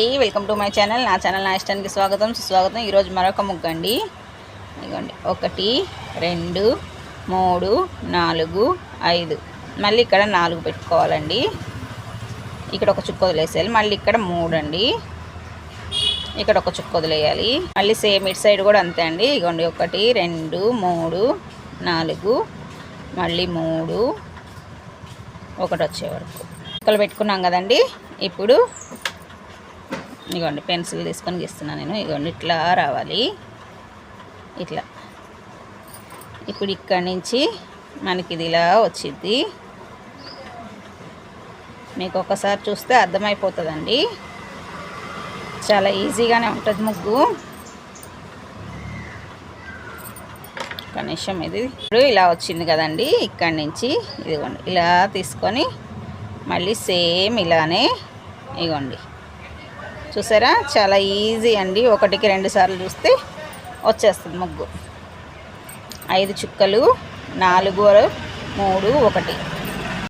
Welcome to my channel నా channel నా ఇష్టానికి స్వాగతం సుస్వాగతం. ఈరోజు మరొక ముగ్గు అండి. ఇదిగోండి. ఒకటి రెండు మూడు నాలుగు ఐదు. మళ్ళీ ఇక్కడ నాలుగు పెట్టుకోవాలండి. ఇక్కడ ఒక చుక్క వదిలేసేయాలి. మళ్ళీ ఇక్కడ మూడు అండి. ఇక్కడ ఒక చుక్క వదిలేయాలి. మళ్ళీ సేమ్ ఇటు సైడ్ కూడా అంతే అండి. ఇదిగోండి. ఒకటి రెండు మూడు నాలుగు మళ్ళీ మూడు. ఒకటి వచ్చే వరకు. చుక్కలు పెట్టుకున్నాం కదండి. ఇప్పుడు ఇగోండి పెన్సిల్ తీసుకొని గీస్తున్నాను నేను. ఇగోండి ఇట్లా రావాలి. ఇట్లా. ఇప్పుడు ఇక్కడి నుంచి మనకి ఇది ఇలా వచ్చింది మీకు ఒకసారి చూస్తే అర్థమైపోతుందండి. చాలా ఈజీగానే ఉంటుంది ముగ్గు. కనీసం ఇది. ఇప్పుడు ఇలా వచ్చింది కదండి ఇక్కడి నుంచి. ఇదిగోండి ఇలా తీసుకొని మళ్ళీ సేమ్ ఇలానే ఇగోండి చూసారా? చాలా ఈజీ అండి. ఒకటికి రెండు సార్లు చూస్తే వచ్చేస్తుంది ముగ్గు. ఐదు చుక్కలు నాలుగు మూడు ఒకటి.